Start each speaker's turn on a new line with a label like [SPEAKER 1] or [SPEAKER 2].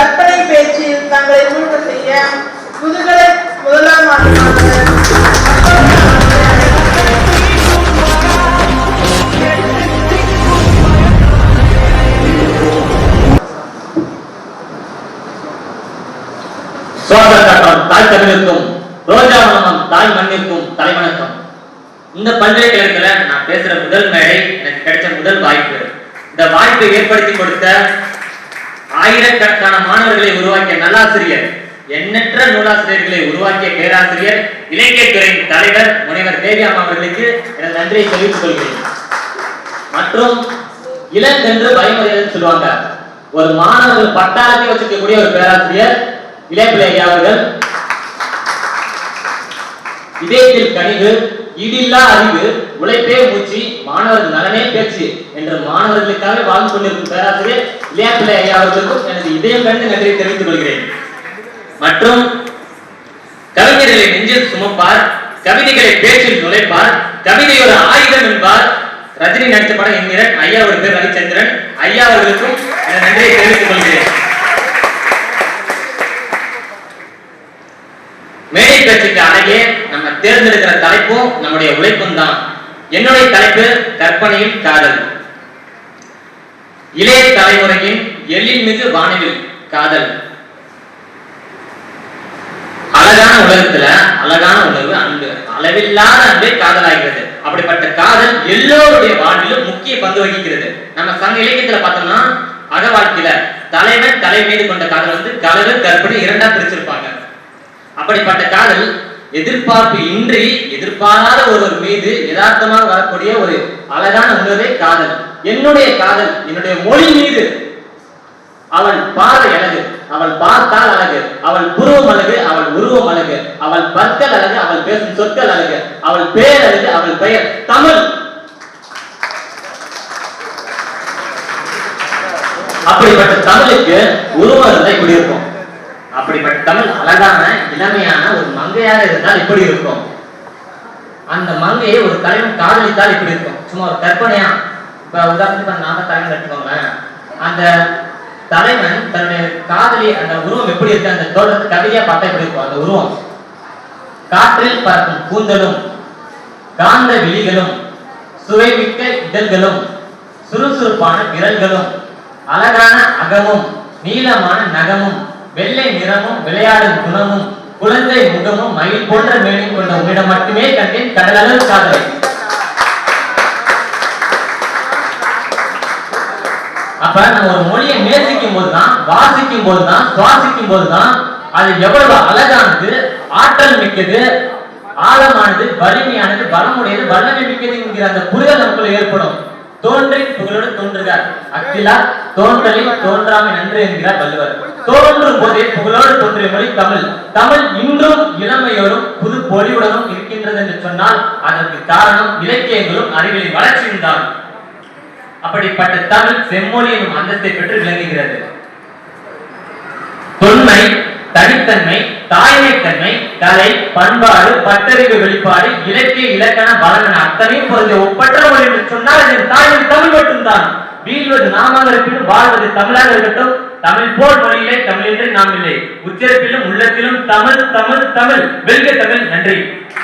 [SPEAKER 1] கற்பனை பேச்சில் தங்களை மூழ்க செய்ய முதுகலை முதலாம் ஆண்டு
[SPEAKER 2] தாய் தமிழுக்கும் ரோஜா மனம் தாய் மண்ணிற்கும் தலைவணக்கம். இந்த பல்கலைக்கழகத்துல நான் பேசுற முதல் மேடை எனக்கு கிடைச்ச முதல் வாய்ப்பு. இந்த வாய்ப்பை ஏற்படுத்தி கொடுத்த ஆயிரக்கணக்கான மாணவர்களை உருவாக்கிய நல்லாசிரியர் எண்ணற்ற நூலாசிரியர்களை உருவாக்கிய பேராசிரியர் இலக்கியத்துறையின் தலைவர் முனைவர் தேவியாம் அவர்களுக்கு எனது நன்றியை தெரிவித்துக் கொள்கிறேன். மற்றும் இளங்கன்று பயமறியதுன்னு சொல்லுவாங்க. ஒரு மாணவர்கள் பட்டாளத்தை வச்சிருக்கக்கூடிய ஒரு பேராசிரியர் இளையபிள்ளை ஐயா அவர்கள். இதயத்தில் கனிவு இடில்லா அறிவு உழைப்பே மூச்சு மாணவர்கள் நலனே பேச்சு என்ற மாணவர்களுக்காக வாழ்ந்து கொண்டிருக்கும் பேராசிரியர் இளையபிள்ளை ஐயா அவர்களுக்கும் எனது இதயம் கண்டு நன்றியை தெரிவித்துக் கொள்கிறேன். மற்றும் கவிஞர்களை நெஞ்சில் சுமப்பார் கவிதைகளை பேச்சில் நுழைப்பார் கவிதையோட ஆயுதம் என்பார். ரஜினி நடித்த படம் என்கிறேன் ஐயா ஒரு பேர் ரவிச்சந்திரன். ஐயா அவர்களுக்கும் எனது நன்றியை தெரிவித்துக் கொள்கிறேன். மேடை பேச்சுக்கு அழகே நம்ம தேர்ந்தெடுக்கிற தலைப்பும் நம்முடைய உழைப்பும் தான். என்னுடைய தலைப்பு கற்பனையும் காதல் இளைய தலைமுறையின் எழில்மிகு வானவில் காதல். அழகான உலகத்துல அழகான உணர்வு அன்பு அளவில்லாத அன்பே காதலாகிறது. அப்படிப்பட்ட காதல் எல்லோருடைய வாழ்விலும் முக்கிய பங்கு வகிக்கிறது. நம்ம சங்க இலக்கியத்துல பார்த்தோம்னா அக வாழ்க்கையில தலைவன் தலை மீது கொண்ட காதல் வந்து கலவு கற்பனை இரண்டா பிரிச்சிருப்பாங்க. அப்படிப்பட்ட காதல் எதிர்பார்ப்பு இன்றி எதிர்பாராத ஒருவர் மீது யதார்த்தமாக வரக்கூடிய ஒரு அழகான உணர்வே காதல். என்னுடைய காதல் என்னுடைய மொழி மீது அவள் பார்வை அழகு அவள் பார்த்தால் அழகு அவள் புருவம் அழகு அவள் உருவம் அழகு அவள் பற்கள் அழகு அவள் பேசும் சொற்கள் அழகு அவள் பெயர் அழகு அவள் பெயர் தமிழ். அப்படிப்பட்ட தமிழுக்கு உருவம் இருந்தால் இப்படி இருக்கும். அப்படிப்பட்ட தமிழ் அழகான இளமையான ஒரு மங்கையாக இருந்தால் இப்படி இருக்கும். அந்த மங்கையை ஒரு தலைவன் காதலித்தால் இப்படி இருக்கும். சும்மா ஒரு கற்பனையா இப்போ உதாரணத்துக்கு நாம தலைவன் எடுத்துக்கோங்களேன். அந்த தலைவன் தன்னுடைய காதலி அந்த உருவம் எப்படி இருக்கு? அந்த தோட்டத்து கதையா பார்த்தா எப்படி இருக்கும்? அந்த உருவம். காற்றில் பறக்கும் கூந்தலும் காந்த விழிகளும் சுவைமிக்க இதழ்களும் சுறுசுறுப்பான விரல்களும் அழகான அகமும் நீளமான நகமும் வெள்ளை நிறமும் விளையாடும் குணமும் குழந்தை முகமும் மயில் போன்ற மேலும் கொண்ட உன்னிடம் மட்டுமே கண்டேன் கடலளவு காதலை. அப்ப நம்ம ஒரு மொழியை நேசிக்கும் போதுதான் வாசிக்கும் போதுதான் சுவாசிக்கும் போதுதான் அது எவ்வளவு அழகானது ஆற்றல் மிக்கது ஆழமானது வலிமையானது பலமுடையது வல்லமை மிக்கது என்கிற அந்த புரிதல் நமக்குள்ள ஏற்படும். தோன்றி புகழோடு தோன்றுகிறார். அக்கிலா தோன்றலில் தோன்றாமை நன்று என்கிறார் வள்ளுவர். தோன்றும் போதே புகழோடு தோன்றிய மொழி தமிழ். தமிழ் இன்றும் இளமையோடும் புது பொலிவுடனும் இருக்கின்றது என்று சொன்னால் அதற்கு காரணம் இலக்கியங்களும் அறிவியலின் வளர்ச்சியும் தான் அப்படிப்பட்ட தமிழ் செம்மொழி எனும் அந்தத்தை பெற்று விளங்குகிறது. தொன்மை தனித்தன்மை தாய்மைத்தன்மை கலை பண்பாடு பட்டறிவு வெளிப்பாடு இலக்கிய இலக்கண பலன் அத்தனையும் பொருந்திய ஒப்பற்ற மொழி என்று சொன்னால் அதன் தாய்மொழி தமிழ் மட்டும்தான். வீழ்வது நாமாக இருப்பினும் வாழ்வது தமிழாக இருக்கட்டும். தமிழ் போல் மொழியிலே தமிழ் என்று நாம் இல்லை. உச்சரிப்பிலும் உள்ளத்திலும் தமிழ் தமிழ் தமிழ். வெல்க தமிழ் நன்றி.